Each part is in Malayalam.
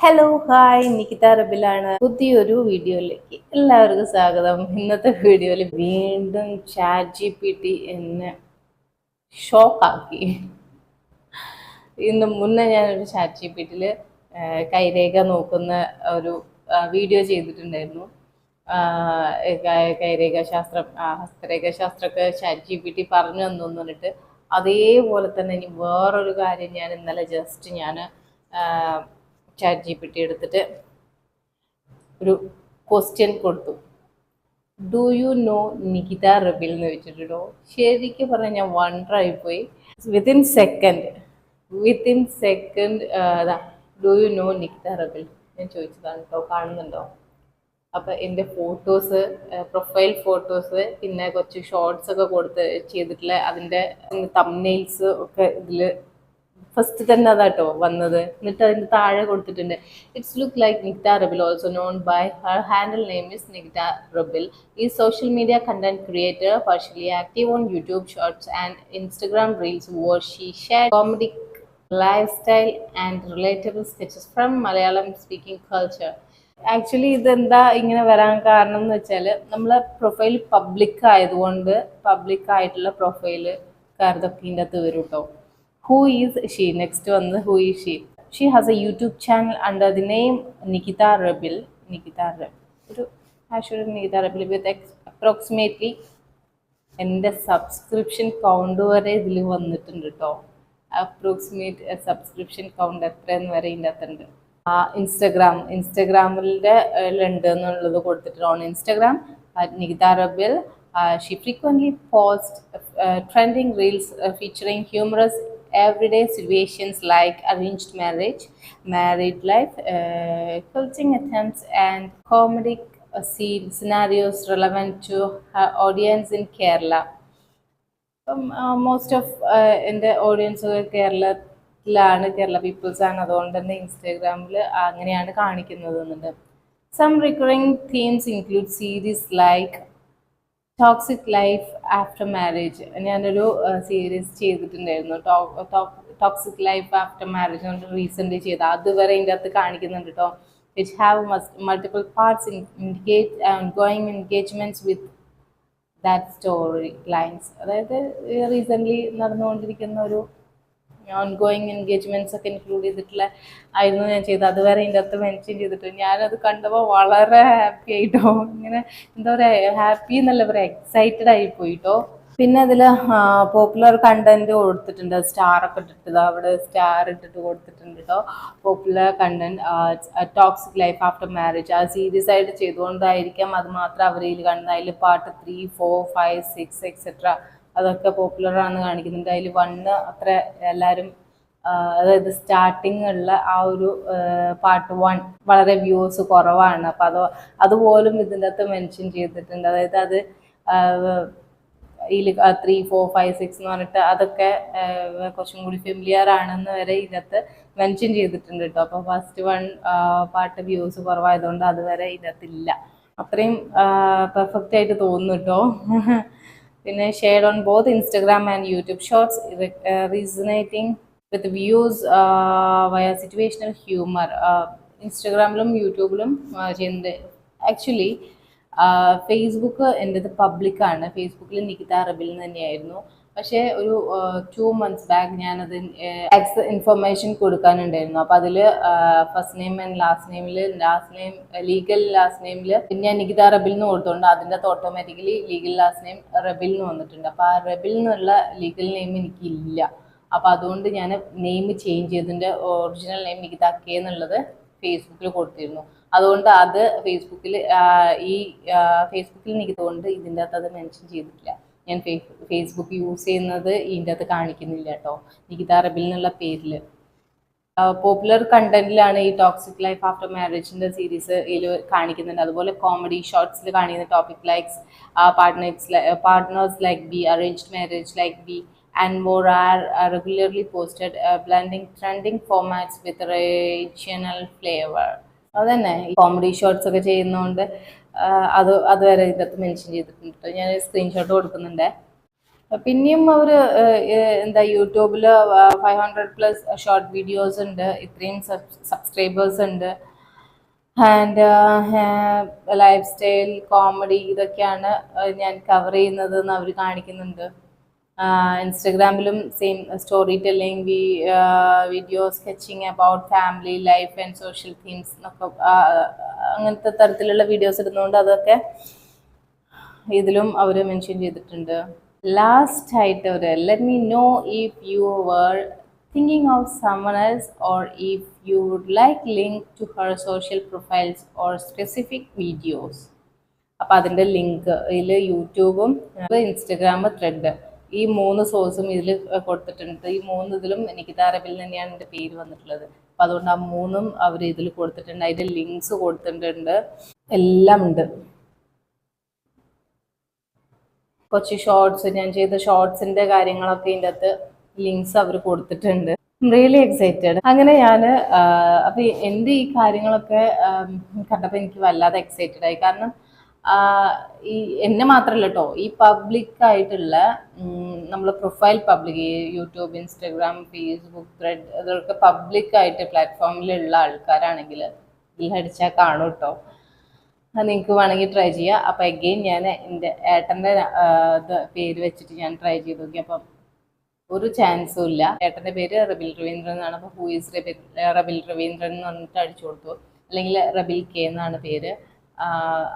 Hello hi നിക്കിത റബിലാണ്. പുതിയൊരു വീഡിയോയിലേക്ക് എല്ലാവർക്കും സ്വാഗതം. ഇന്നത്തെ വീഡിയോയിൽ വീണ്ടും ചാറ്റ് ജി പി ടി എന്നെ ഷോക്കാക്കി ഇന്ന് മുന്നേ ഞാനൊരു ചാറ്റ് ജി പി ടിയിൽ കൈരേഖ നോക്കുന്ന ഒരു വീഡിയോ ചെയ്തിട്ടുണ്ടായിരുന്നു. കൈരേഖ ശാസ്ത്രം ഹസ്തരേഖ ശാസ്ത്രമൊക്കെ ചാറ്റ് ജി പി ടി പറഞ്ഞു തന്നു പറഞ്ഞിട്ട് അതേപോലെ തന്നെ ഇനി വേറൊരു കാര്യം ഞാൻ ഇന്നലെ ജസ്റ്റ് ഞാൻ ചാറ്റ് ജി പി ടി എടുത്തിട്ട് ഒരു ക്വസ്റ്റ്യൻ കൊടുത്തു. Do you know Nikita Rabil എന്ന് വെച്ചിട്ടുണ്ടോ ശരിക്കും പറഞ്ഞാൽ ഞാൻ വണ്ടറായി പോയി. വിത്തിൻ സെക്കൻഡ് വിത്തിൻ സെക്കൻഡ് അതാ do you know Nikita Rabil ഞാൻ ചോദിച്ചതാണ് കേട്ടോ കാണുന്നുണ്ടോ? അപ്പം എന്റെ ഫോട്ടോസ് പ്രൊഫൈൽ ഫോട്ടോസ് പിന്നെ കുറച്ച് ഷോർട്സ് ഒക്കെ കൊടുത്ത് ചെയ്തിട്ടുള്ള അതിന്റെ തമ്നെയിൽസ് ഒക്കെ ഇതിൽ ഫസ്റ്റ് തന്നെ അതാട്ടോ വന്നത്. എന്നിട്ട് അതിന്റെ താഴെ കൊടുത്തിട്ടുണ്ട്. It's look like Nikita Rabil also known by her handle name is Nikita Rabil ഈ social media content creator partially active on YouTube shorts and Instagram reels where she share comedy lifestyle and relatable sketches from Malayalam speaking culture actually ഇതെന്താ ഇങ്ങനെ വരാൻ കാരണം എന്ന് വെച്ചാൽ നമ്മളെ പ്രൊഫൈൽ പബ്ലിക് ആയതുകൊണ്ട് പബ്ലിക് ആയിട്ടുള്ള പ്രൊഫൈൽ കാരതൊക്കെ ഇതിന്റെ അകത്ത് വരും കേട്ടോ ഹൂ ഈസ് ഷീ നെക്സ്റ്റ് വന്ന് who is she she has a YouTube channel under the name Nikita Rabil Nikita Rabil ഒരു hash Nikita Rabil with approximately എന്റെ സബ്സ്ക്രിപ്ഷൻ കൗണ്ട് വരെ ഇതിൽ വന്നിട്ടുണ്ട് കേട്ടോ അപ്രോക്സിമേറ്റ് സബ്സ്ക്രിപ്ഷൻ കൗണ്ട് എത്രയെന്ന് വരെ ഇതിന്റെ അകത്തുണ്ട്. ഇൻസ്റ്റഗ്രാം ഇൻസ്റ്റഗ്രാമിന്റെ ഉണ്ട് എന്നുള്ളത് കൊടുത്തിട്ടുണ്ട് on Instagram Nikita Rabil she frequently post trending reels featuring humorous everyday situations like arranged marriage, married life, uh, quilting attempts, and comedic uh, scenarios relevant to her audience in Kerala. Um, uh, most of of എന്റെ ഓഡിയൻസ് കേരളത്തിലാണ് കേരള പീപ്പിൾസ് ആണ് അതുകൊണ്ട് തന്നെ ഇൻസ്റ്റാഗ്രാമിൽ അങ്ങനെയാണ് കാണിക്കുന്നത് എന്നുണ്ട് some recurring themes include series like toxic life after marriage ഞാനൊരു സീരീസ് ചെയ്തിട്ടുണ്ടായിരുന്നു. ടോക്സിക് ലൈഫ് ആഫ്റ്റർ മാരേജ് എന്ന് റീസെന്റ് ചെയ്ത അതുവരെ ഇതിന്റെ അകത്ത് കാണിക്കുന്നുണ്ട് കേട്ടോ which have multiple parts going engagements with that story lines അതായത് റീസെന്റ്ലി നടന്നുകൊണ്ടിരിക്കുന്ന ഒരു ഓൺ ഗോയിങ് എൻഗേജ്മെന്റ്സ് ഒക്കെ ഇൻക്ലൂഡ് ചെയ്തിട്ടുള്ള ആയിരുന്നു ഞാൻ ചെയ്തത്. അതുവരെ ഇതിന്റെ അകത്ത് മെൻഷൻ ചെയ്തിട്ട് ഞാനത് കണ്ടപ്പോൾ വളരെ ഹാപ്പി ആയിട്ടോ. ഇങ്ങനെ എന്താ പറയുക ഹാപ്പി എന്നല്ല പറയുക എക്സൈറ്റഡ് ആയി പോയിട്ടോ. പിന്നെ അതിൽ പോപ്പുലർ കണ്ടന്റ് കൊടുത്തിട്ടുണ്ട്. സ്റ്റാർ ഒക്കെ ഇട്ടിട്ട് അവിടെ സ്റ്റാർ ഇട്ടിട്ട് കൊടുത്തിട്ടുണ്ട് കേട്ടോ popular content toxic life after marriage ആ സീരിയസ് ആയിട്ട് ചെയ്തുകൊണ്ടായിരിക്കാം അത് മാത്രം അവർ കണ്ടത് അതിൽ part three four five six etcetera അതൊക്കെ പോപ്പുലർ ആണെന്ന് കാണിക്കുന്നുണ്ട്. അതിൽ വണ്ണ് അത്ര എല്ലാവരും അതായത് സ്റ്റാർട്ടിംഗ് ഉള്ള ആ ഒരു പാർട്ട് വൺ വളരെ വ്യൂസ് കുറവാണ്. അപ്പം അത് അതുപോലും ഇതിന്റെ അകത്ത് മെൻഷൻ ചെയ്തിട്ടുണ്ട്. അതായത് അത് ഇതിൽ ത്രീ ഫോർ ഫൈവ് സിക്സ് എന്ന് പറഞ്ഞിട്ട് അതൊക്കെ കുറച്ചും കൂടി ഫെമിലിയർ ആണെന്ന് വരെ ഇതിനകത്ത് മെൻഷൻ ചെയ്തിട്ടുണ്ട് കേട്ടോ അപ്പോൾ ഫസ്റ്റ് വൺ പാട്ട് വ്യൂസ് കുറവായതുകൊണ്ട് അതുവരെ ഇതിനകത്തില്ല അത്രയും പെർഫെക്റ്റ് ആയിട്ട് തോന്നുന്നു കേട്ടോ പിന്നെ shared on both Instagram and YouTube shorts resonating with views via situational humour ഇൻസ്റ്റഗ്രാമിലും യൂട്യൂബിലും ചെയ്യുന്നത്. ആക്ച്വലി ഫേസ്ബുക്ക് എന്റെത് പബ്ലിക്കാണ് ഫേസ്ബുക്കിൽ നികിത റബിൽ തന്നെയായിരുന്നു. പക്ഷേ ഒരു ടു മന്ത്സ് ബാക്ക് ഞാനത് ടാക്സ് ഇൻഫർമേഷൻ കൊടുക്കാനുണ്ടായിരുന്നു. അപ്പോൾ അതിൽ ഫസ്റ്റ് നെയിം ആൻഡ് ലാസ്റ്റ് നെയിമിൽ ലാസ്റ്റ് നെയിം ലീഗൽ ലാസ്റ്റ് നെയിമിൽ ഞാൻ നികിത റബിൽ എന്ന് കൊടുത്തോണ്ട് അതിന്റെ അകത്ത് automatically legal last name Rabil എന്ന് വന്നിട്ടുണ്ട്. അപ്പോൾ ആ റബിൽ എന്നുള്ള ലീഗൽ നെയിം എനിക്കില്ല. അപ്പോൾ അതുകൊണ്ട് ഞാൻ നെയിം ചേഞ്ച് ചെയ്തതിന്റെ ഒറിജിനൽ നെയിം നികിത കെ എന്നുള്ളത് ഫേസ്ബുക്കിൽ കൊടുത്തിരുന്നു. അതുകൊണ്ട് അത് ഫേസ്ബുക്കിൽ ഈ ഫേസ്ബുക്കിൽ നിൽക്കുന്നതുകൊണ്ട് ഇതിന്റെ അകത്ത് അത് മെൻഷൻ ചെയ്തിട്ടില്ല. ഞാൻ ഫേസ്ബുക്ക് യൂസ് ചെയ്യുന്നത് ഇതിന്റെ അത് കാണിക്കുന്നില്ല കേട്ടോ. നികിത അറബിൽ എന്നുള്ള പേരിൽ. പോപ്പുലർ കണ്ടന്റിലാണ് ഈ ടോക്സിക് ലൈഫ് ആഫ്റ്റർ മാരേജിന്റെ സീരീസ് ഇതിൽ കാണിക്കുന്നുണ്ട്. അതുപോലെ കോമഡി ഷോർട്സിൽ കാണിക്കുന്ന topic likes partners partners like B arranged marriage like B and more are regularly posted blending trending formats with regional flavour. അതന്നെ കോമഡി ഷോർട്സ് ഒക്കെ ചെയ്യുന്നതുകൊണ്ട് അത് അതുവരെ ഇതൊക്കെ മെൻഷൻ ചെയ്തിട്ടുണ്ട്. ഞാൻ സ്ക്രീൻഷോട്ട് കൊടുക്കുന്നുണ്ട്. പിന്നെയും അവർ എന്താ യൂട്യൂബിൽ five hundred plus short videos ഉണ്ട്. ഇത്രയും സബ്സ്ക്രൈബേഴ്സ് ഉണ്ട്. ആൻഡ് ലൈഫ് സ്റ്റൈൽ കോമഡി ഇതൊക്കെയാണ് ഞാൻ കവർ ചെയ്യുന്നത് എന്ന് അവർ കാണിക്കുന്നുണ്ട്. ഇൻസ്റ്റഗ്രാമിലും same story telling we video sketching about family life and social themes എന്നൊക്കെ അങ്ങനത്തെ തരത്തിലുള്ള വീഡിയോസ് ഇടുന്നതുകൊണ്ട് അതൊക്കെ ഇതിലും അവർ മെൻഷൻ ചെയ്തിട്ടുണ്ട്. ലാസ്റ്റ് ആയിട്ട് ഒരു let me know if you were thinking of someone else or if you would like link to her social profiles or specific videos അപ്പോൾ അതിന്റെ ലിങ്ക് ഇതിൽ യൂട്യൂബും ഇൻസ്റ്റഗ്രാം ത്രെഡ് ഈ മൂന്ന് സോഴ്സും ഇതിൽ കൊടുത്തിട്ടുണ്ട്. ഈ മൂന്ന് ഇതിലും എനിക്ക് താരബിൽ തന്നെയാണ് എന്റെ പേര് വന്നിട്ടുള്ളത്. അപ്പം അതുകൊണ്ട് ആ മൂന്നും അവർ ഇതിൽ കൊടുത്തിട്ടുണ്ട്. അതിന്റെ ലിങ്ക്സ് കൊടുത്തിട്ടുണ്ട്. എല്ലാം ഉണ്ട്. കൊച്ചി ഷോർട്സ് ഞാൻ ചെയ്ത ഷോർട്സിന്റെ കാര്യങ്ങളൊക്കെ ഇതിന്റെ അകത്ത് ലിങ്ക്സ് അവർ കൊടുത്തിട്ടുണ്ട്. റിയലി എക്സൈറ്റഡ് അങ്ങനെ ഞാൻ അപ്പം എന്റെ ഈ കാര്യങ്ങളൊക്കെ കണ്ടപ്പോൾ എനിക്ക് വല്ലാതെ എക്സൈറ്റഡ് ആയി. കാരണം ഈ എന്നെ മാത്രമല്ല കേട്ടോ ഈ പബ്ലിക് ആയിട്ടുള്ള നമ്മൾ profile public YouTube Instagram Facebook thread അതൊക്കെ പബ്ലിക് ആയിട്ട് പ്ലാറ്റ്ഫോമിലുള്ള ആൾക്കാരാണെങ്കിൽ ഇതിലടിച്ചാൽ കാണും കേട്ടോ നിങ്ങൾക്ക് വേണമെങ്കിൽ ട്രൈ ചെയ്യാം. അപ്പം എഗെയിൻ ഞാൻ എന്റെ ഏട്ടന്റെ പേര് വെച്ചിട്ട് ഞാൻ ട്രൈ ചെയ്ത് നോക്കി. അപ്പം ഒരു ചാൻസും ഇല്ല. ഏട്ടന്റെ പേര് റബിൽ രവീന്ദ്രൻ എന്നാണ്. അപ്പോൾ ഹൂ ഈസ് റബിൽ റബിൽ രവീന്ദ്രൻ എന്ന് പറഞ്ഞിട്ട് അടിച്ചു കൊടുത്തു. അല്ലെങ്കിൽ റബിൽ കെ എന്നാണ് പേര്.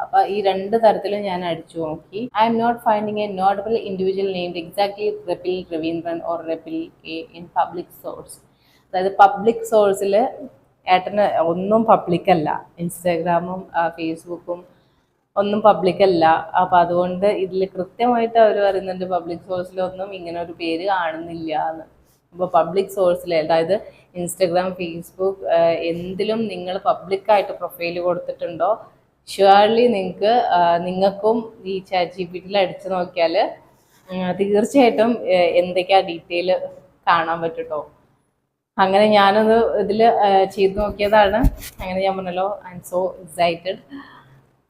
അപ്പോൾ ഈ രണ്ട് തരത്തിലും ഞാൻ അടിച്ചു നോക്കി. I am not finding a notable individual named exactly Rabil Raveendran or Rabil K in public source അതായത് പബ്ലിക് സോഴ്സിൽ ഏട്ടന് ഒന്നും പബ്ലിക് അല്ല. ഇൻസ്റ്റാഗ്രാമും ഫേസ്ബുക്കും ഒന്നും പബ്ലിക് അല്ല. അപ്പൊ അതുകൊണ്ട് ഇതിൽ കൃത്യമായിട്ട് അവർ പറയുന്നുണ്ട് പബ്ലിക് സോഴ്സിലൊന്നും ഇങ്ങനെ ഒരു പേര് കാണുന്നില്ല എന്ന്. അപ്പോൾ പബ്ലിക് സോഴ്സിൽ അതായത് ഇൻസ്റ്റഗ്രാം ഫേസ്ബുക്ക് എന്തിലും നിങ്ങൾ പബ്ലിക്കായിട്ട് പ്രൊഫൈൽ കൊടുത്തിട്ടുണ്ടോ ഷുവർലി നിങ്ങൾക്ക് നിങ്ങൾക്കും ഈ ചാറ്റ് ജി പി ടിയിൽ അടിച്ചു നോക്കിയാൽ തീർച്ചയായിട്ടും എന്തൊക്കെയാ ഡീറ്റെയിൽ കാണാൻ പറ്റുട്ടോ. അങ്ങനെ ഞാനത് ഇതിൽ ചെയ്തു നോക്കിയതാണ്. അങ്ങനെ ഞാൻ പറഞ്ഞല്ലോ ഐ എം സോ എക്സൈറ്റഡ്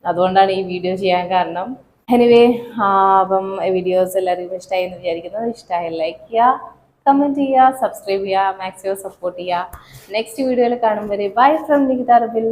അതുകൊണ്ടാണ് ഈ വീഡിയോ ചെയ്യാൻ കാരണം. എനിവേ അപ്പം വീഡിയോസ് എല്ലാവർക്കും ഇഷ്ടമായി എന്ന് വിചാരിക്കുന്നത് ഇഷ്ടമായി ലൈക്ക് ചെയ്യുക കമന്റ് ചെയ്യുക സബ്സ്ക്രൈബ് ചെയ്യുക മാക്സിമം സപ്പോർട്ട് ചെയ്യുക. നെക്സ്റ്റ് വീഡിയോയിൽ കാണും വരെ ബൈ ഫ്രം നികിത റബിൽ